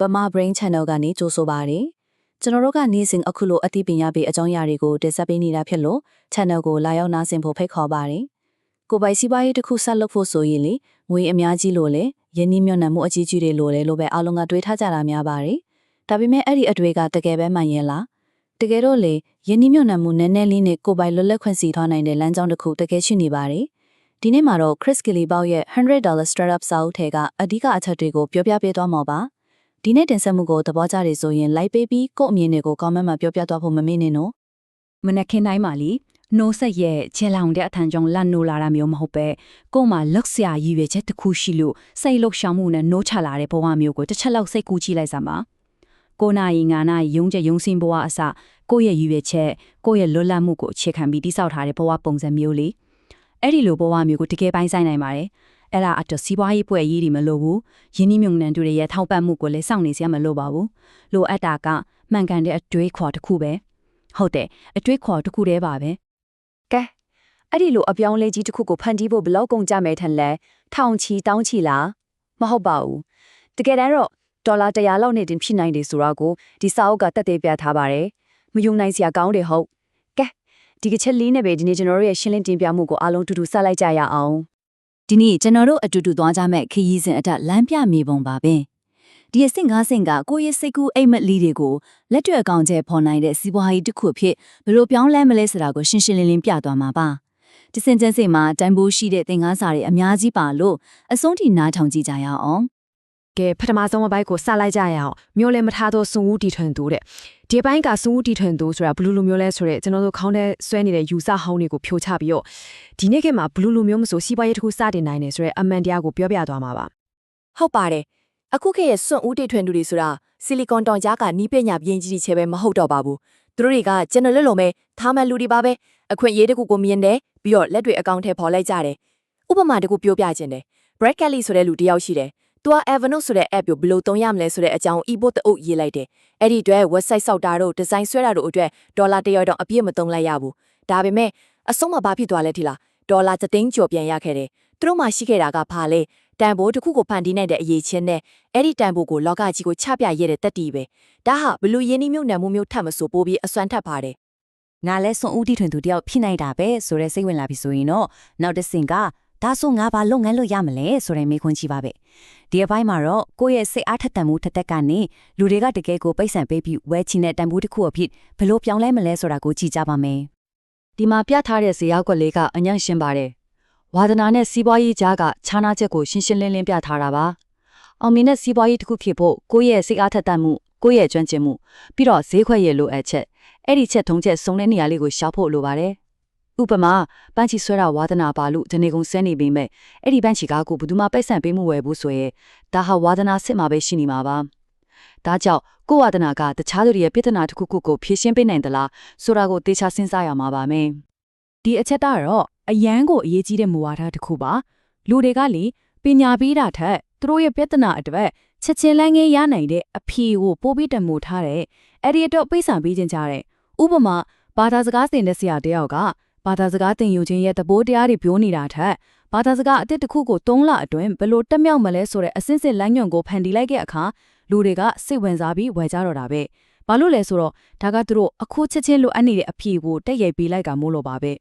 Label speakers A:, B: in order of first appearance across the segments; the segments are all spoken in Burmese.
A: ဗမာ Brain Channel ကနေကြိုဆိုပါရစေ။ကျွန်တော်တို့ကနေ့စဉ်အခုလိုအသိပညာပေးအကြောင်းအရာတွေကိုတင်ဆက်ပေးနေတာဖြစ်လို့ channel ကိုလာရောက်နားဆင်ဖို့ဖိတ်ခေါ်ပါရစေ။ကိုယ်ပိုင်စီးပွားရေးတစ်ခုဆက်လုပ်ဖို့ဆိုရင်လေငွေအများကြီးလို့လေယင်းနှမြုံနှံမှုအကြီးကြီးတွေလို့လေလို့ပဲအားလုံးကတွေးထားကြတာများပါတယ်။ဒါပေမဲ့အဲ့ဒီအတွေ့ကတကယ်ပဲမှန်ရဲ့လား။တကယ်တော့လေယင်းနှမြုံနှံမှုနည်းနည်းလေးနဲ့ကိုယ်ပိုင်လွတ်လပ်ခွင့်စီထွားနိုင်တဲ့လမ်းကြောင်းတစ်ခုတကယ်ရှိနေပါတယ်။ဒီနေ့မှာတော့ Chris Kelly ပေါရဲ့100 startup စာအုပ်ထဲကအဓိကအချက်တွေကိုပြောပြပေးသွားမှာပါ။ ဒီနေ့တင်ဆက်မှုကိုသဘောကျတယ်ဆိုရင် like ပေးပြီးကို့အမြင်တွေကို comment မှာပြောပြသွားဖို့မမေ့နဲ့နော်
B: မနက်ခင်းတိုင်းမှာလीနိုးဆက်ရဲ့ခြေလောင်တဲ့အထံကြောင့်လန့်နိုးလာတာမျိုးမဟုတ်ပဲကို့မှာလက်ဆရာရည်ရွယ်ချက်တစ်ခုရှိလို့စိတ်လှုပ်ရှားမှုနဲ့နိုးချလာတဲ့ဘဝမျိုးကိုတစ်ချက်လောက်စိတ်ကူးကြည့်လိုက်စမ်းပါကိုနာယီငါနာယီယုံချက်ယုံစင်ဘဝအစကိုယ့်ရဲ့ရည်ရွယ်ချက်ကိုယ့်ရဲ့လွတ်လပ်မှုကိုအခြေခံပြီးတိစောက်ထားတဲ့ဘဝပုံစံမျိုးလေးအဲ့ဒီလိုဘဝမျိုးကိုတကယ်ပိုင်းဆိုင်နိုင်ပါတယ် အဲ့ဒါအတော့စီးပွားရေးပွဲရေးတွေမလိုဘူးယင်းနှမြုံနှံတွေရဲ့ထောက်ပံ့မှုကိုလည်းစောင့်နေစရာမလိုပါဘူးလိုအပ်တာကမှန်ကန်တဲ့အတွေးခေါ်တစ်ခုပဲဟုတ်တယ်အတွေးခေါ်တစ်ခုတည်းပါပဲ
C: ကဲအဲ့ဒီလိုအပြောင်းလဲကြီးတစ်ခုကိုဖန်တီးဖို့ဘယ်လောက်ကုန်ကြမယ်ထင်လဲထောင်ချီတောင်းချီလားမဟုတ်ပါဘူးတကယ်တမ်းတော့ဒေါ်လာ100လောက်နဲ့တင်ဖြစ်နိုင်တယ်ဆိုတော့ကိုဒီစာအုပ်ကတက်သေးပြထားပါတယ်မယုံနိုင်စရာကောင်းတယ်ဟုတ်ကဲဒီကချက်လေးနဲ့ပဲဒီနေ့ကျွန်တော်တို့ရဲ့ရှင်းလင်းတင်ပြမှုကိုအားလုံးတူတူဆက်လိုက်ကြရအောင်
A: ဒီနေ့ကျွန်တော်တို့အတူတူသွားကြမဲ့ခရီးစဉ်အတက်လမ်းပြမြေပုံပါပဲဒီအဆင့်၅ဆင့်ကကိုယ့်ရဲ့စိတ်ကူးအိမ်မက်လေးတွေကိုလက်တွေ့အကောင်ကျဲဖော်နိုင်တဲ့စီးပွားရေးတစ်ခုအဖြစ်ဘယ်လိုပြောင်းလဲမလဲဆိုတာကိုရှင်းရှင်းလင်းလင်းပြသွားမှာပါဒီစင်ကျန်းစိတ်မှာတန်ဖိုးရှိတဲ့သင်ခန်းစာတွေအများကြီးပါလို့အဆုံးထိနားထောင်ကြည့်ကြရအောင်
D: ကဲပထမဆုံးအပိုင်းကိုစလိုက်ကြရအောင်မျိုးလည်းမထားတော့စွန်ဦးတီထွန်သူတဲ့ဒီဘိုင်းကစွန်ဦးတီထွန်သူဆိုတာဘလူးလူမျိုးလဲဆိုတော့ကျွန်တော်တို့ခေါင်းထဲဆွဲနေတဲ့ယူဆဟောင်းတွေကိုဖြိုချပြီးတော့ဒီနေ့ခေတ်မှာဘလူးလူမျိုးမဆိုစီးပွားရေးတစ်ခုစတင်နိုင်တယ်ဆိုတော့အမှန်တရားကိုပြောပြသွားမှာပါ
C: ဟုတ်ပါတယ်အခုခေတ်ရဲ့စွန့်ဦးတိထွင်သူတွေဆိုတာဆီလီကွန်တောင်ကြားကနီးပညာပြင်းကြီးချဲပဲမဟုတ်တော့ပါဘူးသူတို့တွေကကျွန်တော်လွတ်လုံးပဲထားမှန်လူတွေပါပဲအခွင့်အရေးတစ်ခုကိုမြင်တယ်ပြီးတော့လက်တွေအကောင့်ထဲပေါ်လိုက်ကြတယ်ဥပမာတစ်ခုပြောပြခြင်းတယ် Brad Kelly ဆိုတဲ့လူတစ်ယောက်ရှိတယ် သူက Evernote ဆိုတဲ့ app ကိုဘယ်လိုသုံးရမလဲဆိုတဲ့အကြောင်း e-book တအုပ်ရေးလိုက်တယ်။အဲ့ဒီအတွက် website ဆောက်တာတို့ design ဆွဲတာတို့အတွက်ဒေါ်လာ100တောင်အပြည့်မသုံးလိုက်ရဘူး။ဒါပေမဲ့အဆုံးမှာဘာဖြစ်သွားလဲထီလား။ဒေါ်လာသသိန်းကျော်ပြန်ရခဲ့တယ်။သူတို့မှရှိခဲ့တာကဘာလဲ။တန်ဖိုးတစ်ခုကိုဖန်တီးနိုင်တဲ့အရေးချင်းနဲ့အဲ့ဒီတန်ဖိုးကိုလောကကြီးကိုချပြရတဲ့တက်တီပဲ။ဒါဟာဘလူရင်းနှီးမြုပ်နှံမှုမျိုးထပ်မဆိုပိုးပြီးအစွမ်းထပ်ပါတယ်။
A: ငါလဲစွန်ဦးတီထွင်သူတယောက်ဖြစ်နိုင်တာပဲဆိုတဲ့စိတ်ဝင်လာပြီဆိုရင်တော့နောက်တစ်ဆင့်က ဒါဆိုငါဘာလုပ်ငန်းလို့ရမလဲဆိုတဲ့မေးခွန်းကြီးပါပဲဒီအပိုင်းမှာတော့ကိုယ့်ရဲ့စိတ်အားထက်သန်မှုထက်သက်ကနေလူတွေကတကယ်ကိုပိတ်ဆန်ပေးပြီးဝဲချင်တဲ့တန်ဖိုးတစ်ခုအဖြစ်ဘယ်လိုပြောင်းလဲမလဲဆိုတာကိုကြည့်ကြပါမယ်ဒီမှာပြထားတဲ့ဇေယောက်ကွက်လေးကအညံ့ရှင်းပါတယ်ဝါဒနာနဲ့စီးပွားရေးကြားကခြားနာချက်ကိုရှင်းရှင်းလင်းလင်းပြထားတာပါအောင်မြင်တဲ့စီးပွားရေးတစ်ခုဖြစ်ဖို့ကိုယ့်ရဲ့စိတ်အားထက်သန်မှုကိုယ့်ရဲ့ကျွမ်းကျင်မှုပြီးတော့ဈေးခွက်ရဲ့လိုအပ်ချက်အဲ့ဒီချက်ထုံးချက်စုံတဲ့နေရာလေးကိုရှာဖို့လိုပါတယ် ဥပမာပန်းချီဆွဲတာဝါသနာပါလို့ဒီနေကုန်ဆဲနေပေမဲ့အဲ့ဒီပန်းချီကားကိုဘယ်သူမှပိတ်ဆန်ပေးမှုဝယ်ဘူးဆိုရင်ဒါဟာဝါသနာစစ်မှာပဲရှိနေမှာပါဒါကြောင့်ကိုယ်ဝါသနာကတခြားသူတွေရဲ့ပြဿနာတစ်ခုခုကိုဖြေရှင်းပေးနိုင်သလားဆိုတာကိုတေချာစဉ်းစားရမှာပါမယ်
B: ဒီအချက်ကတော့အရန်ကိုအရေးကြီးတဲ့မူဝါဒတစ်ခုပါလူတွေကလေပညာပေးတာထက်သူတို့ရဲ့ပြဿနာအတွက်ချက်ချင်းလန်းငယ်ရနိုင်တဲ့အဖြေကိုပို့ပြီးတမို့ထားတဲ့အဲ့ဒီအတွက်ပိတ်ဆံပေးခြင်းကြတဲ့ဥပမာဘာသာစကားသင်တဲ့ဆရာတယောက်က ဘာသာစကားသင်ယူခြင်းရဲ့သဘောတရားတွေပြောနေတာထက်ဘာသာစကားအစ်စ်တစ်ခုကို၃လအတွင်းဘယ်လိုတက်မြောက်မလဲဆိုတဲ့အစစ်စစ်လမ်းညွှန်ကိုဖန်တီးလိုက်တဲ့အခါလူတွေကစိတ်ဝင်စားပြီးဝယ်ကြတော့တာပဲဘာလို့လဲဆိုတော့ဒါကသူတို့အခုချက်ချင်းလိုအပ်နေတဲ့အဖြေကိုတက်ရိုက်ပေးလိုက်ကမို့လို့ပါပဲ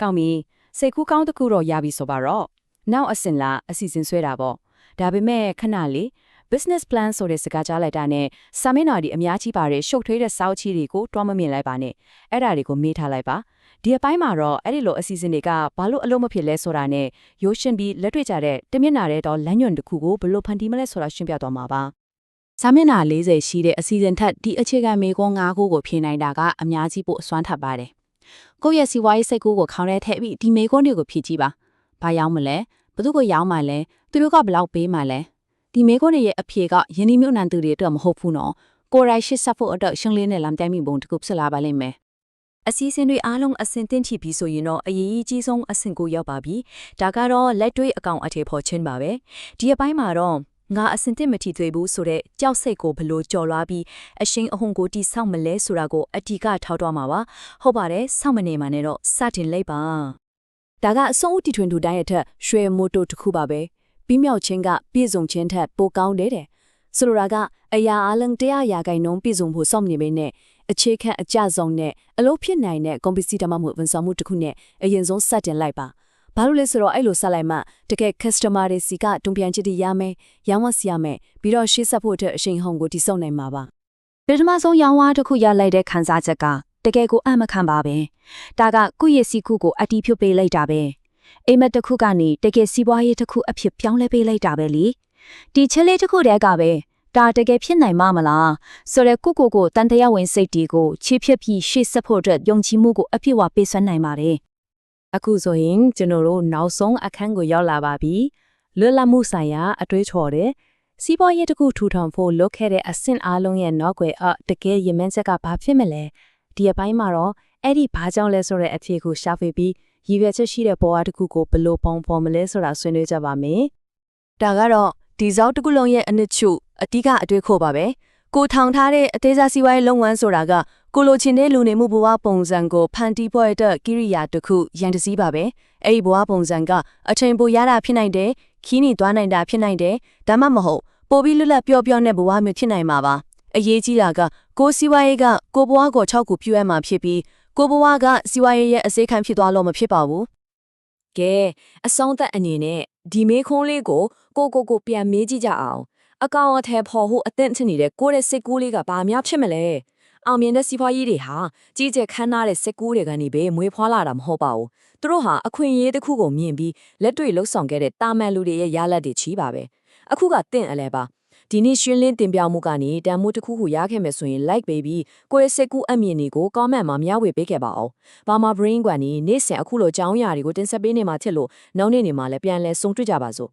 B: ကောင်းပြီစိတ်ကူးကောင်းတစ်ခုတော့ရပြီဆိုပါတော့နောက်အစင်လာအစီအစဉ်ဆွဲတာပေါ့ဒါပေမဲ့ခဏလေး business plan ဆိုတဲ့စကားကြားလိုက်တာနဲ့စာမျက်နှာဒီအများကြီးပါတဲ့ရှုပ်ထွေးတဲ့စောက်ချီတွေကိုတွားမမြင်လိုက်ပါနဲ့အဲ့ဒါတွေကိုမေးထားလိုက်ပါ ဒီအပိုင်းမှာတော့အဲ့ဒီလိုအစီအစဉ်တွေကဘာလို့အလုံးမဖြစ်လဲဆိုတာနဲ့ရိုးရှင်းပြီးလက်တွေ့ကြတဲ့တမျက်နှာတဲ့တော့လမ်းညွန်တစ်ခုကိုဘယ်လိုဖန်တီးမလဲဆိုတာရှင်းပြသွားမှာပါစာမျက်နှာ40ရှိတဲ့အစီအစဉ်ထက်ဒီအခြေခံမေကွန်း5ခုကိုဖြေနိုင်တာကအများကြီးပို့အစွမ်းထပ်ပါတယ်ကိုယ့်ရဲ့စီးပွားရေးစိတ်ကူးကိုခေါင်းထဲထည့်ပြီးဒီမေကွန်းတွေကိုဖြည့်ကြည့်ပါဘာရောက်မလဲဘယ်သူကိုရောက်မှလဲသူတို့ကဘယ်လောက်ပေးမှလဲဒီမေကွန်းတွေရဲ့အဖြေကယင်းဒီမြို့နံသူတွေအတွက်မဟုတ်ဘူးနော်ကိုယ်ရိုက်ရှစ်ဆက်ဖို့အတွက်ရှင်းလင်းနဲ့လမ်းတိုင်းမိပုံတစ်ခုဖြစ်လာပါလိမ့်မယ်
C: အစီအစဉ်တွေအားလုံးအဆင်သင့်ဖြစ်ပြီဆိုရင်တော့အရေးကြီးကြီးဆုံးအဆင့်ကိုရောက်ပါပြီ။ဒါကတော့လက်တွေ့အကောင့်အထည်ဖော်ခြင်းပါပဲ။ဒီအပိုင်းမှာတော့ငါအဆင်သင့်မထီသွေဘူးဆိုတဲ့ကြောက်စိတ်ကိုဘလို့ကြော်လွားပြီးအရှိန်အဟုန်ကိုတိဆောက်မလဲဆိုတာကိုအတီကထောက်တော့မှာပါ။ဟုတ်ပါတယ်စောင့်မနေမှနဲ့တော့စတင်လိုက်ပါ။ဒါကအဆုံးဦးတီထွင်သူတိုင်းရဲ့ထက်ရွှေမိုတိုတစ်ခုပါပဲ။ပြီးမြောက်ခြင်းကပြည့်စုံခြင်းထက်ပိုကောင်းတယ်တဲ့။
B: ဆိုလိုတာကအရာအလုံးတရားရာဂိုင်နှုန်းပြည့်စုံဖို့စောင့်နေပေနဲ့ အခြေခံအကျဆုံးနဲ့အလုပ်ဖြစ်နိုင်တဲ့ competency တမမှုဝန်ဆောင်မှုတစ်ခုနဲ့အရင်ဆုံးစတင်လိုက်ပါဘာလို့လဲဆိုတော့အဲ့လိုဆက်လိုက်မှတကယ် customer တွေစီကတုံ့ပြန်ချစ်တည်ရမယ်ရောင်းဝစီရမယ်ပြီးတော့ရှေ့ဆက်ဖို့အတွက်အရှိန်ဟုန်ကိုတည်ဆောက်နိုင်မှာပါ
E: ပထမဆုံးရောင်းဝါတစ်ခုရလိုက်တဲ့ခန်းစားချက်ကတကယ်ကိုအံ့မခံပါပဲဒါကကုရဲ့စီခုကိုအတီးဖြုတ်ပေးလိုက်တာပဲအိမ်မက်တစ်ခုကနေတကယ်စီးပွားရေးတစ်ခုအဖြစ်ပြောင်းလဲပေးလိုက်တာပဲလေဒီချက်လေးတစ်ခုတည်းကပဲ ဒါတကယ်ဖြစ်နိုင်မှာမလားဆိုတော့ကိုကိုကိုတန်တရားဝင်စိတ်တီကိုချေဖြစ်ပြီးရှေ့ဆက်ဖို့အတွက်ယုံကြည်မှုကိုအပြည့်အဝပေးစွမ်းနိုင်ပါတယ်
F: အခုဆိုရင်ကျွန်တော်တို့နောက်ဆုံးအခန်းကိုရောက်လာပါပြီလွတ်လပ်မှုဆိုင်ရာအတွေးချော်တဲ့စီးပွားရေးတစ်ခုထူထောင်ဖို့လုပ်ခဲ့တဲ့အဆင့်အားလုံးရဲ့နောက်ွယ်အတကယ်ရည်မှန်းချက်ကဘာဖြစ်မလဲဒီအပိုင်းမှာတော့အဲ့ဒီဘာကြောင့်လဲဆိုတဲ့အဖြေကိုရှာဖွေပြီးရည်ရွယ်ချက်ရှိတဲ့ဘဝတစ်ခုကိုဘယ်လိုပုံဖော်မလဲဆိုတာဆွေးနွေးကြပါမယ်
B: ဒါကတော့ ဒီဇောက်တစ်ခုလုံးရဲ့အနှစ်ချုပ်အတိကအတွေ့ခို့ပါပဲကိုထောင်ထားတဲ့အသေးစားစီးပွားရေးလုပ်ငန်းဆိုတာကကိုလိုချင်တဲ့လူနေမှုဘဝပုံစံကိုဖန်တီးဖို့အတွက်ကိရိယာတစ်ခုရန်တစည်းပါပဲအဲ့ဒီဘဝပုံစံကအချိန်ပိုရတာဖြစ်နိုင်တယ်ခီးနီသွားနိုင်တာဖြစ်နိုင်တယ်ဒါမှမဟုတ်ပိုပြီးလွတ်လပ်ပျော့ပျော့တဲ့ဘဝမျိုးဖြစ်နိုင်မှာပါအရေးကြီးတာကကိုစီးပွားရေးကကိုဘဝကို6ခုပြည့်ရမှာဖြစ်ပြီးကိုဘဝကစီးပွားရေးရဲ့အစိခံဖြစ်သွားလို့မဖြစ်ပါဘူး
C: ကဲအဆုံးသက်အနေနဲ့ဒီမေးခွန်းလေးကိုကိုကိုကိုပြန်မေးကြည့်ကြအောင်အကောင်အထည်ဖော်ဖို့အသင့်ချင်နေတဲ့ကိုယ့်ရဲ့စိတ်ကူးလေးကဘာများဖြစ်မလဲအောင်မြင်တဲ့စီးပွားရေးတွေဟာကြီးကျယ်ခမ်းနားတဲ့စိတ်ကူးတွေကနေပဲမွေးဖွားလာတာမဟုတ်ပါဘူးသူတို့ဟာအခွင့်အရေးတစ်ခုကိုမြင်ပြီးလက်တွေ့လှုပ်ဆောင်ခဲ့တဲ့တာမန်လူတွေရဲ့ရလဒ်တွေချီးပါပဲအခုကတင့်အလဲပါ ဒီနေ့ရှင်းလင်းတင်ပြမှုကနေတန်မိုးတစ်ခုခုရခဲ့မယ်ဆိုရင် like ပေးပြီးကိုယ့်ရဲ့စိတ်ကူးအမြင်တွေကို comment မှာမျှဝေပေးခဲ့ပါအောင်ဘာမှ brain ကွာနေနေ့စဉ်အခုလိုကြောင်းရာတွေကိုတင်ဆက်ပေးနေမှာဖြစ်လို့နောက်နေ့နေမှာလည်းပြန်လဲဆုံတွေ့ကြပါစို့